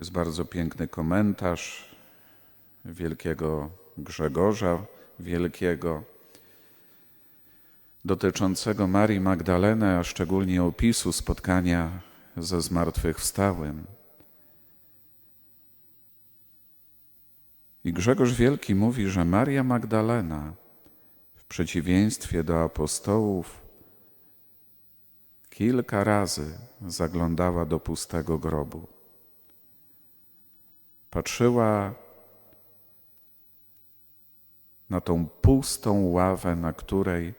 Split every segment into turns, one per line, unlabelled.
Jest bardzo piękny komentarz wielkiego Grzegorza Wielkiego dotyczącego Marii Magdaleny, a szczególnie opisu spotkania ze zmartwychwstałym. I Grzegorz Wielki mówi, że Maria Magdalena, w przeciwieństwie do apostołów, kilka razy zaglądała do pustego grobu. Patrzyła na tą pustą ławę, na której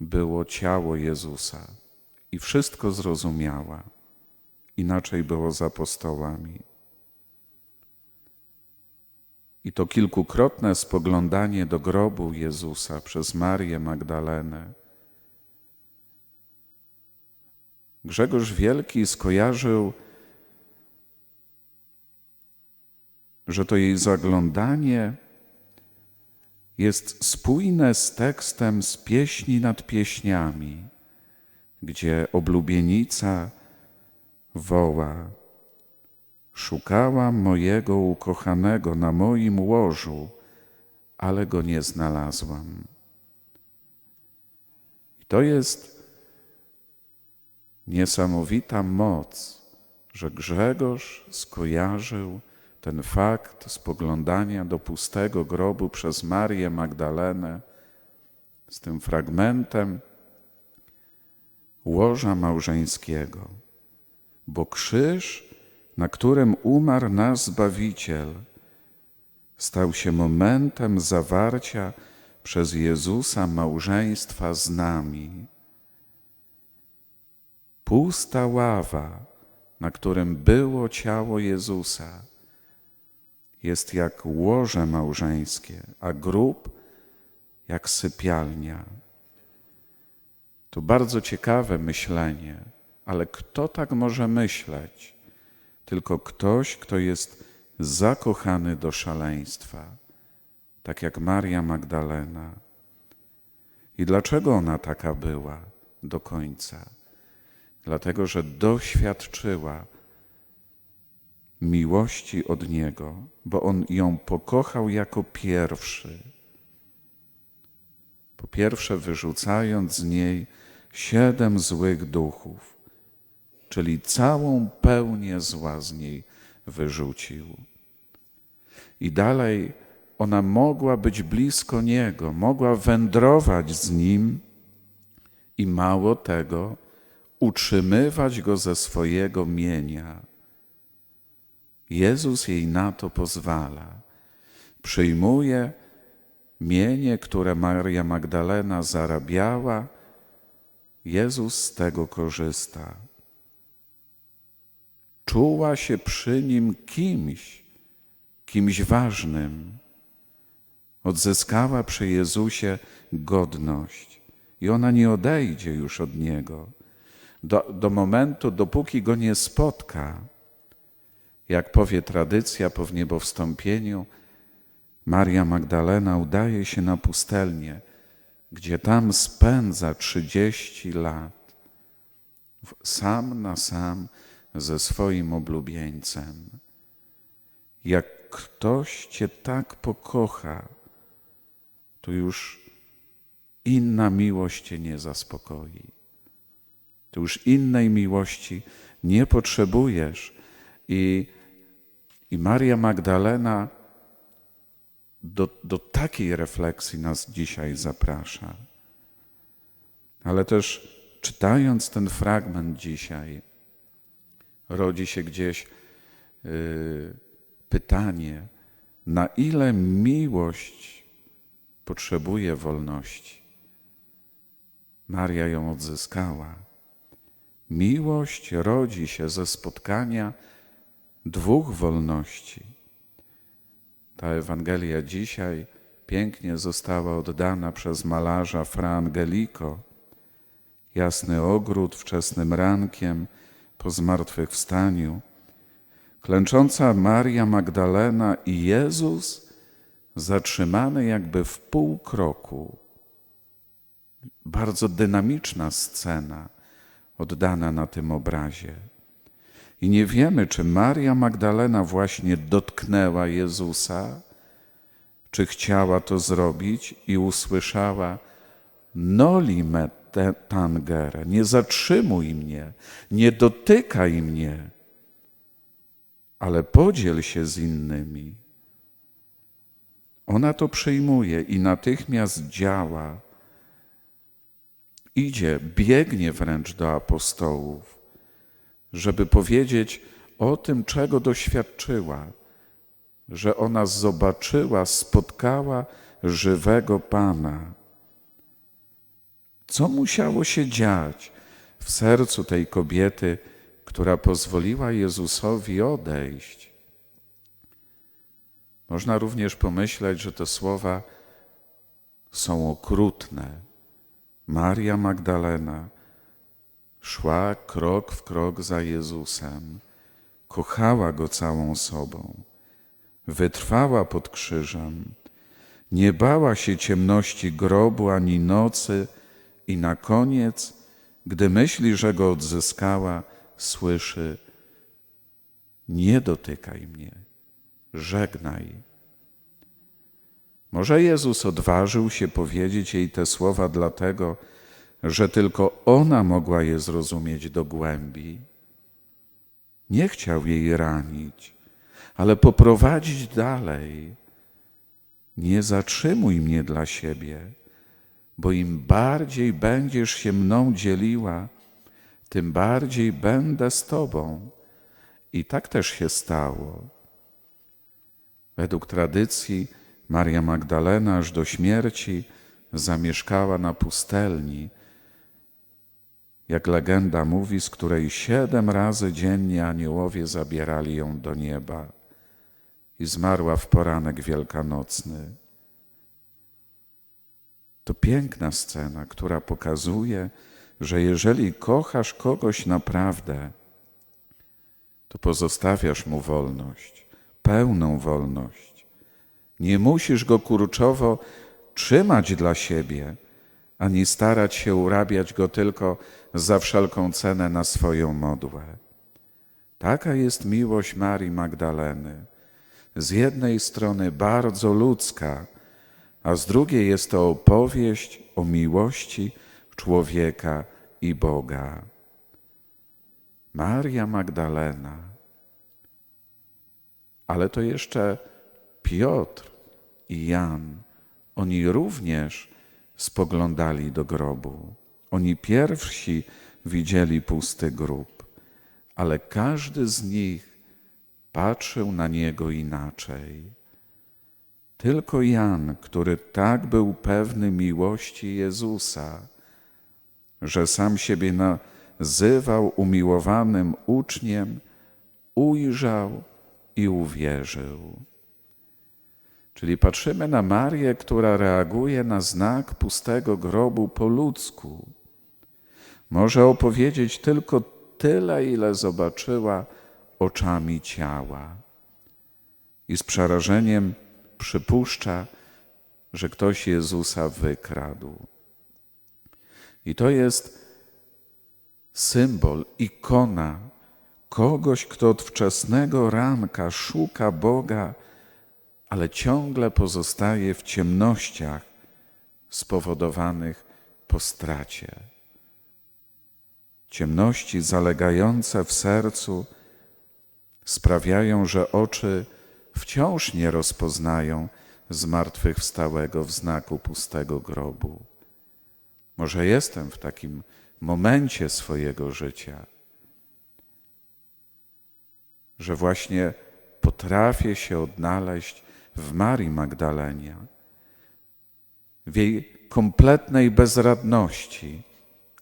było ciało Jezusa i wszystko zrozumiała. Inaczej było z apostołami. I to kilkukrotne spoglądanie do grobu Jezusa przez Marię Magdalenę. Grzegorz Wielki skojarzył, że to jej zaglądanie jest spójne z tekstem z pieśni nad pieśniami, gdzie oblubienica woła: Szukałam mojego ukochanego na moim łożu, ale go nie znalazłam. I to jest niesamowita moc, że Grzegorz skojarzył ten fakt spoglądania do pustego grobu przez Marię Magdalenę z tym fragmentem łoża małżeńskiego, bo krzyż, na którym umarł nasz Zbawiciel, stał się momentem zawarcia przez Jezusa małżeństwa z nami. Pusta ława, na którym było ciało Jezusa, jest jak łoże małżeńskie, a grób jak sypialnia. To bardzo ciekawe myślenie, ale kto tak może myśleć? Tylko ktoś, kto jest zakochany do szaleństwa, tak jak Maria Magdalena. I dlaczego ona taka była do końca? Dlatego, że doświadczyła miłości od Niego, bo On ją pokochał jako pierwszy. Po pierwsze, wyrzucając z niej siedem złych duchów, czyli całą pełnię zła z niej wyrzucił. I dalej ona mogła być blisko Niego, mogła wędrować z Nim i mało tego, utrzymywać Go ze swojego mienia Jezus jej na to pozwala. Przyjmuje mienie, które Maria Magdalena zarabiała, Jezus z tego korzysta. Czuła się przy nim kimś, kimś ważnym. Odzyskała przy Jezusie godność i ona nie odejdzie już od Niego do, do momentu, dopóki Go nie spotka. Jak powie tradycja, po wniebowstąpieniu Maria Magdalena udaje się na pustelnię, gdzie tam spędza trzydzieści lat, sam na sam ze swoim oblubieńcem. Jak ktoś Cię tak pokocha, to już inna miłość Cię nie zaspokoi. To już innej miłości nie potrzebujesz. I i Maria Magdalena do, do takiej refleksji nas dzisiaj zaprasza. Ale też czytając ten fragment dzisiaj, rodzi się gdzieś yy, pytanie, na ile miłość potrzebuje wolności. Maria ją odzyskała. Miłość rodzi się ze spotkania dwóch wolności. Ta Ewangelia dzisiaj pięknie została oddana przez malarza Fra Angelico. Jasny ogród wczesnym rankiem po zmartwychwstaniu. Klęcząca Maria Magdalena i Jezus zatrzymany jakby w pół kroku. Bardzo dynamiczna scena oddana na tym obrazie. I nie wiemy, czy Maria Magdalena właśnie dotknęła Jezusa, czy chciała to zrobić i usłyszała: Noli me tangere, nie zatrzymuj mnie, nie dotykaj mnie, ale podziel się z innymi. Ona to przyjmuje i natychmiast działa. Idzie, biegnie wręcz do apostołów, żeby powiedzieć o tym, czego doświadczyła, że ona zobaczyła, spotkała żywego Pana. Co musiało się dziać w sercu tej kobiety, która pozwoliła Jezusowi odejść? Można również pomyśleć, że te słowa są okrutne. Maria Magdalena szła krok w krok za Jezusem, kochała go całą sobą, wytrwała pod krzyżem, nie bała się ciemności grobu ani nocy. I na koniec, gdy myśli, że go odzyskała, słyszy: Nie dotykaj mnie żegnaj. Może Jezus odważył się powiedzieć jej te słowa dlatego, że tylko ona mogła je zrozumieć do głębi. Nie chciał jej ranić, ale poprowadzić dalej. Nie zatrzymuj mnie dla siebie, bo im bardziej będziesz się mną dzieliła, tym bardziej będę z Tobą. I tak też się stało. Według tradycji Maria Magdalena aż do śmierci zamieszkała na pustelni, jak legenda mówi, z której siedem razy dziennie aniołowie zabierali ją do nieba i zmarła w poranek wielkanocny. To piękna scena, która pokazuje, że jeżeli kochasz kogoś naprawdę, to pozostawiasz mu wolność pełną wolność. Nie musisz go kurczowo trzymać dla siebie, ani starać się urabiać go tylko za wszelką cenę na swoją modłę. Taka jest miłość Marii Magdaleny. Z jednej strony bardzo ludzka, a z drugiej jest to opowieść o miłości człowieka i Boga. Maria Magdalena ale to jeszcze Piotr i Jan, oni również spoglądali do grobu. Oni pierwsi widzieli pusty grób, ale każdy z nich patrzył na niego inaczej. Tylko Jan, który tak był pewny miłości Jezusa, że sam siebie nazywał umiłowanym uczniem, ujrzał i uwierzył. Czyli patrzymy na Marię, która reaguje na znak pustego grobu po ludzku. Może opowiedzieć tylko tyle, ile zobaczyła oczami ciała. I z przerażeniem przypuszcza, że ktoś Jezusa wykradł. I to jest symbol, ikona kogoś, kto od wczesnego ranka szuka Boga, ale ciągle pozostaje w ciemnościach spowodowanych po stracie. Ciemności zalegające w sercu sprawiają, że oczy wciąż nie rozpoznają zmartwychwstałego w znaku pustego grobu. Może jestem w takim momencie swojego życia że właśnie potrafię się odnaleźć w Marii Magdalenie, w jej kompletnej bezradności,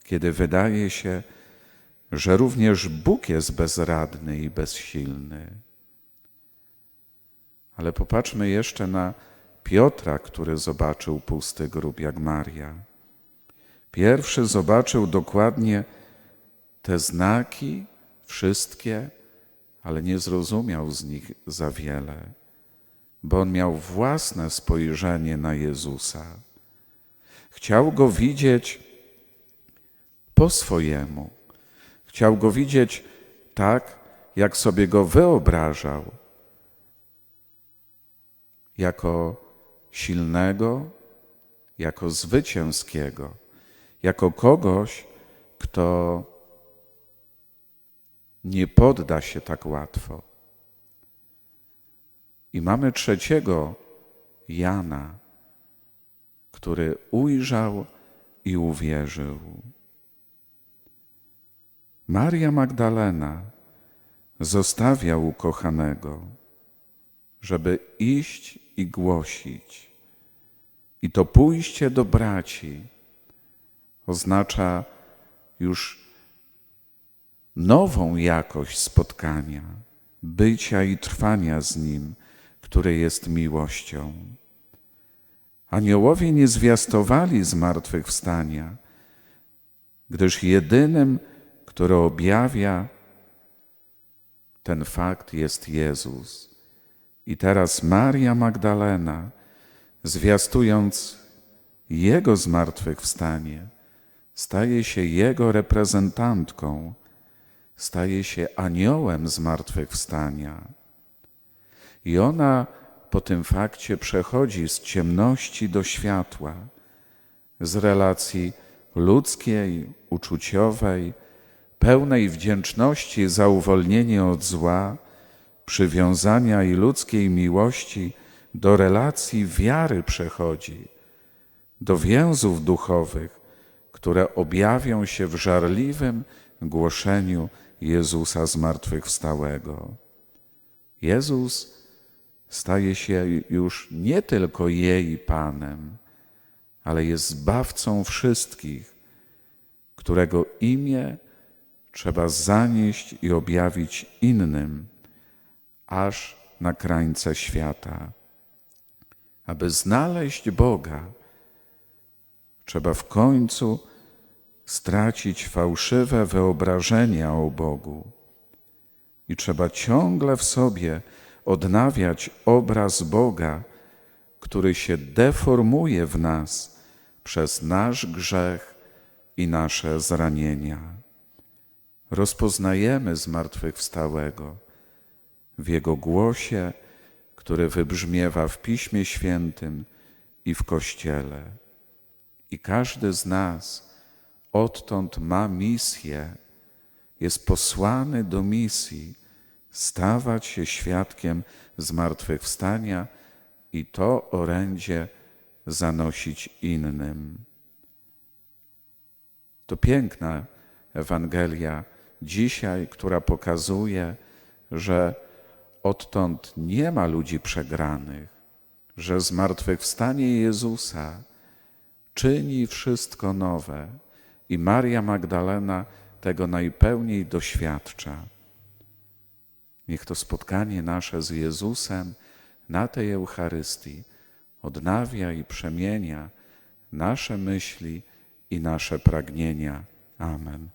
kiedy wydaje się, że również Bóg jest bezradny i bezsilny. Ale popatrzmy jeszcze na Piotra, który zobaczył pusty grób jak Maria. Pierwszy zobaczył dokładnie te znaki, wszystkie, ale nie zrozumiał z nich za wiele, bo on miał własne spojrzenie na Jezusa. Chciał go widzieć po swojemu. Chciał go widzieć tak, jak sobie go wyobrażał, jako silnego, jako zwycięskiego, jako kogoś, kto nie podda się tak łatwo. I mamy trzeciego Jana, który ujrzał i uwierzył. Maria Magdalena zostawia ukochanego, żeby iść i głosić. I to pójście do braci oznacza już nową jakość spotkania, bycia i trwania z Nim, które jest miłością. Aniołowie nie zwiastowali zmartwychwstania, gdyż jedynym, który objawia ten fakt, jest Jezus. I teraz Maria Magdalena, zwiastując Jego zmartwychwstanie, staje się Jego reprezentantką, staje się aniołem zmartwychwstania. I ona po tym fakcie przechodzi z ciemności do światła, z relacji ludzkiej, uczuciowej, pełnej wdzięczności za uwolnienie od zła, przywiązania i ludzkiej miłości do relacji wiary przechodzi, do więzów duchowych, które objawią się w żarliwym głoszeniu Jezusa zmartwychwstałego. Jezus staje się już nie tylko jej Panem, ale jest zbawcą wszystkich, którego imię trzeba zanieść i objawić innym, aż na krańce świata. Aby znaleźć Boga, trzeba w końcu stracić fałszywe wyobrażenia o Bogu i trzeba ciągle w sobie odnawiać obraz Boga, który się deformuje w nas przez nasz grzech i nasze zranienia. Rozpoznajemy zmartwychwstałego w Jego głosie, który wybrzmiewa w Piśmie Świętym i w Kościele. I każdy z nas odtąd ma misję, jest posłany do misji, stawać się świadkiem zmartwychwstania i to orędzie zanosić innym. To piękna Ewangelia dzisiaj, która pokazuje, że odtąd nie ma ludzi przegranych, że zmartwychwstanie Jezusa czyni wszystko nowe i Maria Magdalena tego najpełniej doświadcza. Niech to spotkanie nasze z Jezusem na tej Eucharystii odnawia i przemienia nasze myśli i nasze pragnienia. Amen.